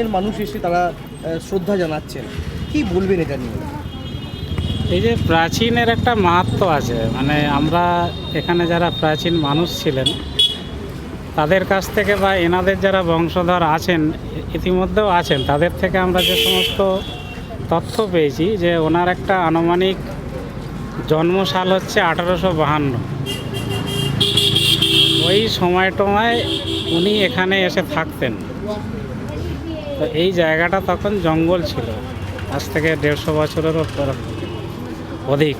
এর মানুষ এসে তারা শ্রদ্ধা জানাচ্ছেন। কি বলবেন এটা নিয়ে? এই যে প্রাচীনের একটা মাহাত্ম আছে মানে আমরা এখানে যারা প্রাচীন মানুষ ছিলেন, তাদের কাছ থেকে বা এনাদের যারা বংশধর আছেন, ইতিমধ্যেও আছেন, তাদের থেকে আমরা যে সমস্ত তথ্য পেয়েছি যে ওনার একটা আনুমানিক জন্মসাল হচ্ছে আঠারোশো বাহান্ন। ওই সময়টমায় উনি এখানে এসে থাকতেন। তো এই জায়গাটা তখন জঙ্গল ছিল। আজ থেকে দেড়শো বছরেরও অধিক।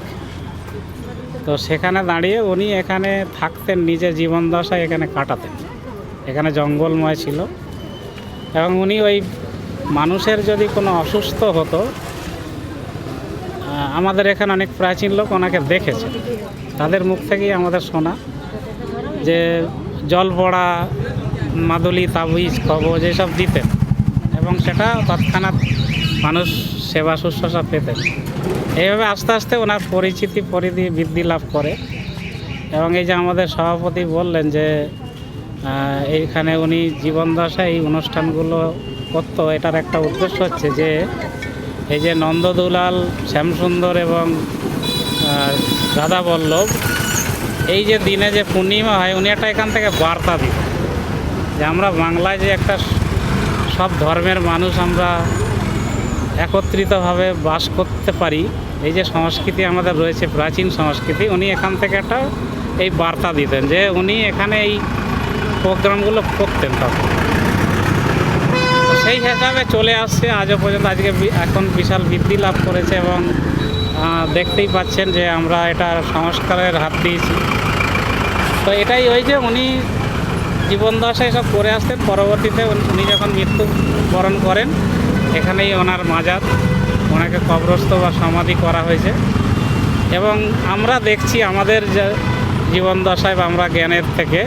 তো সেখানে দাঁড়িয়ে উনি এখানে থাকতেন, নিজের জীবন দশায় এখানে কাটাতেন। এখানে জঙ্গলময় ছিল। এবং উনি ওই মানুষের যদি কোনো অসুস্থ হতো আমাদের এখানে অনেক প্রাচীন লোক ওনাকে দেখেছে। তাদের মুখ থেকেই আমাদের শোনা যে জল পড়া মাদুলি, তাবিজ, কবজ এসব দিতেন। এবং সেটা তৎক্ষণাৎ মানুষ সেবা শুশ্রূষা পেতেন। এইভাবে আস্তে আস্তে ওনার পরিচিতি, পরিধি বৃদ্ধি লাভ করে এবং এই যে আমাদের সভাপতি বললেন যে এইখানে উনি জীবন দশায় এই অনুষ্ঠানগুলো করতো, এটার একটা উদ্দেশ্য হচ্ছে যে, এই যে নন্দদুলাল, শ্যামসুন্দর এবং রাধা বল্লভ, এই যে দিনে যে পূর্ণিমা হয়, উনি একটা এখান থেকে বার্তা দিত যে, আমরা বাংলায় যে একটা সব ধর্মের মানুষ আমরা একত্রিতভাবে বাস করতে পারি। এই যে সংস্কৃতি আমাদের রয়েছে, প্রাচীন সংস্কৃতি, উনি এখান থেকে একটা এই বার্তা দিতেন যে উনি এখানে এই প্রোগ্রামগুলো করতেন তখন। সেই হিসাবে চলে আসছে, আজও পর্যন্ত আজকে এখন বিশাল বৃদ্ধি লাভ করেছে এবং দেখতেই পাচ্ছেন যে আমরা এটা সংস্কারের হাত দিয়েছি। তো এটাই ওই যে উনি জীবন দশায় সব করে আসতেন। পরবর্তীতে উনি- যখন মৃত্যুবরণ করেন এখানেই ওনার মাজার। ওনাকে কবরস্থ বা সমাধি করা হয়েছে। এবং আমরা দেখছি আমাদের যে জীবন দশায় বা আমরা জ্ঞানের থেকে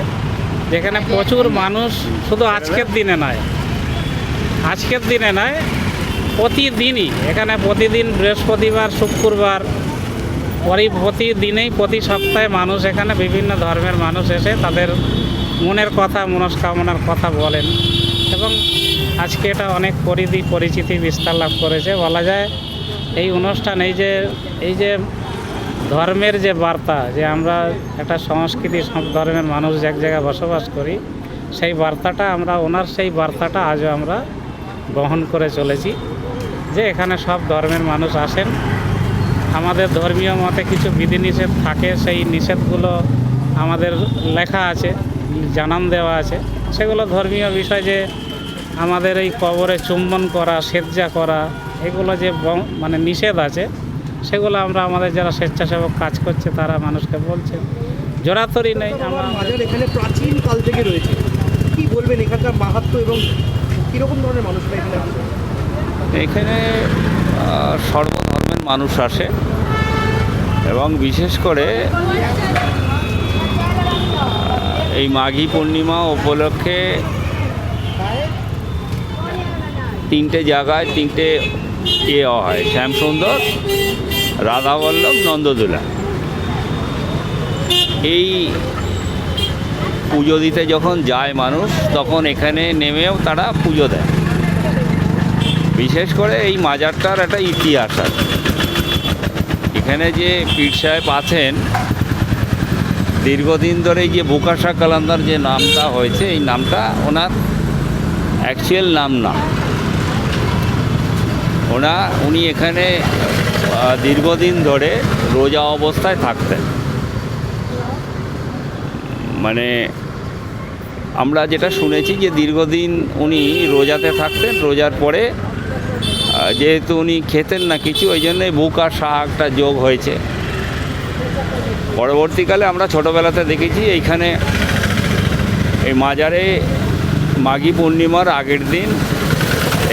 যেখানে প্রচুর মানুষ শুধু আজকের দিনে নয়। আজকের দিনে নয় প্রতিদিনই। এখানে প্রতিদিন বৃহস্পতিবার শুক্রবার পরি প্রতিদিনেই প্রতি সপ্তাহে মানুষ এখানে বিভিন্ন ধর্মের মানুষ এসে তাদের মনের কথা, মনস্কামনার কথা বলেন। এবং আজকে এটা অনেক পরিধি, পরিচিতি বিস্তার লাভ করেছে। বলা যায়, এই অনুষ্ঠান, এই যে এই যে ধর্মের যে বার্তা, যে আমরা একটা সংস্কৃতি, সব ধর্মের মানুষ এক জায়গায় বসবাস করি, সেই বার্তাটা আমরা, ওনার সেই বার্তাটা আজও আমরা বহন করে চলেছি। যে এখানে সব ধর্মের মানুষ আসেন। আমাদের ধর্মীয় মতে কিছু বিধিনিষেধ থাকে, সেই নিষেধগুলো আমাদের লেখা আছে। জানান দেওয়া আছে। সেগুলো ধর্মীয় বিষয় যে আমাদের এই কবরে চুম্বন করা সেজ্জা করা এগুলো যে মানে নিষেধ আছে সেগুলো আমরা আমাদের যারা স্বেচ্ছাসেবক কাজ করছে তারা মানুষকে বলছে। জোরাতরি নেই আমরা মাজার এখানে প্রাচীন কাল থেকে রয়েছে। কি বলবেন এখানকার মাহাত্ম এবং কীরকম ধরনের মানুষরা এখানে আসে? এখানে সর্বধর্মের মানুষ আসে এবং বিশেষ করে এই মাঘী পূর্ণিমা উপলক্ষে তিনটে জায়গায় তিনটে ইয়ে হয়, শ্যামসুন্দর, রাধাবল্লভ নন্দদুলা এই পুজো দিতে যখন যায় মানুষ, তখন এখানে নেমেও তারা পুজো দেয়। বিশেষ করে এই মাজারটার একটা ইতিহাস আছে। এখানে যে পীর সাহেব আছেন দীর্ঘদিন ধরে যে বুকাশা কালান্দার যে নামটা হয়েছে, এই নামটা ওনার অ্যাকচুয়াল নাম না। ওনা, উনি এখানে দীর্ঘদিন ধরে রোজা অবস্থায় থাকতেন। মানে আমরা যেটা শুনেছি যে দীর্ঘদিন উনি রোজাতে থাকতেন, রোজার পরে যেহেতু উনি খেতেন না কিছু, ওই জন্যই বুক আর শাকটা যোগ হয়েছে। পরবর্তীকালে আমরা ছোটোবেলাতে দেখেছি এইখানে এই মাজারে মাঘী পূর্ণিমার আগের দিন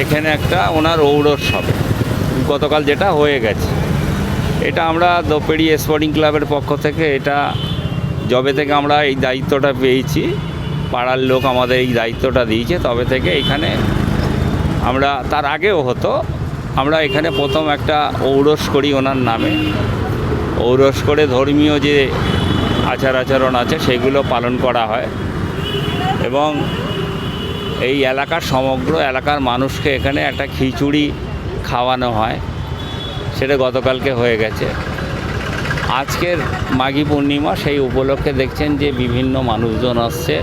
এখানে একটা ওনার ঔরস গতকাল যেটা হয়ে গেছে। এটা আমরা দোপেড়ি স্পোর্টিং ক্লাবের পক্ষ থেকে এটা যবে থেকে আমরা এই দায়িত্বটা পেয়েছি, পাড়ার লোক আমাদের এই দায়িত্বটা দিয়েছে, তবে থেকে এখানে আমরা, তার আগেও হতো, আমরা এখানে প্রথম একটা ঔরস করি ওনার নামে। ঔরস করে ধর্মীয় যে আচার আচরণ আছে, সেগুলো পালন করা হয়। এবং এই এলাকার সমগ্র এলাকার মানুষকে এখানে একটা খিচুড়ি খাওয়ানো হয়। সেটা গতকালকে হয়ে গেছে। আজকের মাঘী পূর্ণিমা, সেই উপলক্ষে দেখছেন যে বিভিন্ন মানুষজন আসছে।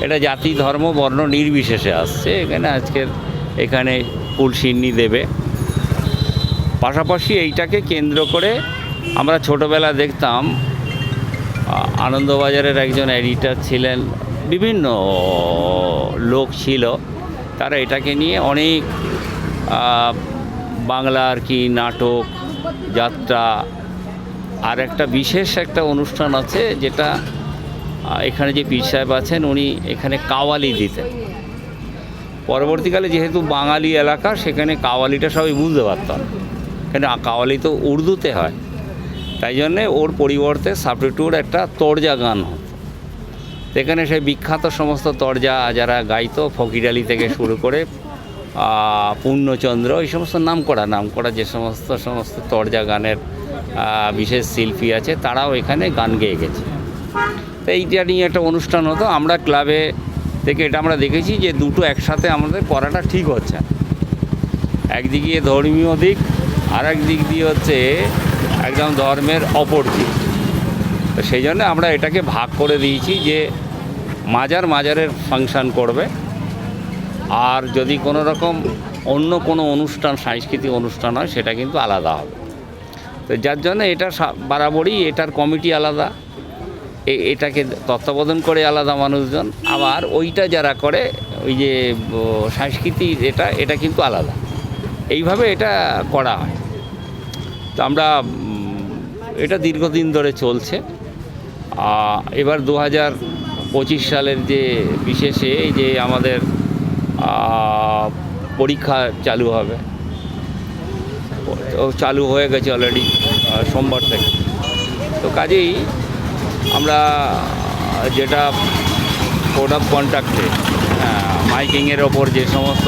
এটা জাতি, ধর্ম, বর্ণ নির্বিশেষে আসছে। এখানে আজকের, এখানে ফুলসিন্নি দেবে। পাশাপাশি এইটাকে কেন্দ্র করে আমরা ছোটোবেলা দেখতাম, আনন্দবাজারের একজন এডিটর ছিলেন, বিভিন্ন লোক ছিল, তারা এটাকে নিয়ে অনেক বাংলা আর কি নাটক, যাত্রা, আর একটা বিশেষ একটা অনুষ্ঠান আছে যেটা এখানে যে পীর সাহেব আছেন উনি এখানে কাওয়ালি দিতেন। পরবর্তীকালে যেহেতু বাঙালি এলাকা, সেখানে কাওয়ালিটা সবাই বুঝতে পারতাম কেন, কাওয়ালি তো উর্দুতে হয়। তাই জন্যে ওর পরিবর্তে সাবটিটিউড একটা তরজা গান হতো এখানে সেই বিখ্যাত সমস্ত তরজা যারা গাইতো, ফকির আলী থেকে শুরু করে পূর্ণচন্দ্র, এই সমস্ত নাম করা নাম করা যে সমস্ত সমস্ত তরজা গানের বিশেষ শিল্পী আছে, তারাও এখানে গান গেয়ে গেছে তো এইটা নিয়ে একটা অনুষ্ঠান হতো, আমরা ক্লাবে থেকে এটা আমরা দেখেছি যে দুটো একসাথে আমাদের করাটা ঠিক হচ্ছে। একদিকে ধর্মীয় দিক আর এক দিক দিয়ে হচ্ছে একদম ধর্মের অপর তো সেই জন্য আমরা এটাকে ভাগ করে দিয়েছি যে মাজার মাজারের ফাংশন করবে। আর যদি কোনো রকম অন্য কোনো অনুষ্ঠান, সাংস্কৃতিক অনুষ্ঠান হয়, সেটা কিন্তু আলাদা হবে। তো যার জন্য এটা বরাবরই এটার কমিটি আলাদা। এটাকে তত্ত্বাবধান করে আলাদা মানুষজন। আবার ওইটা যারা করে, ওই যে সাংস্কৃতিক এটা এটা কিন্তু আলাদা। এইভাবে এটা করা হয়। তো আমরা এটা দীর্ঘদিন ধরে চলছে। এবার দু হাজার পঁচিশ সালের যে বিশেষে যে আমাদের পরীক্ষা চালু হবে। চালু হয়ে গেছে অলরেডি সোমবার থেকে। তো কাজেই আমরা যেটা কোড অফ কন্ট্যাক্টে মাইকিংয়ের ওপর যে সমস্ত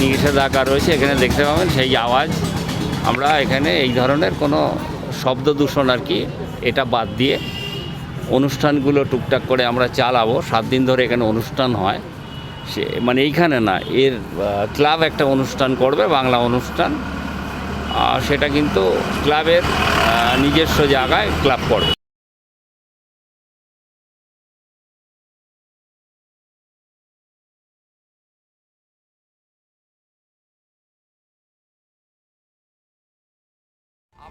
নিষেধাজ্ঞা রয়েছে, এখানে দেখতে পাবেন সেই আওয়াজ আমরা এখানে এই ধরনের কোনো শব্দ দূষণ আর কি এটা বাদ দিয়ে অনুষ্ঠানগুলো টুকটাক করে আমরা চালাবো। সাত দিন ধরে এখানে অনুষ্ঠান হয়। সে মানে এইখানে না, এর ক্লাব একটা অনুষ্ঠান করবে, বাংলা অনুষ্ঠান। সেটা কিন্তু ক্লাবের নিজস্ব জায়গায় ক্লাব করবে।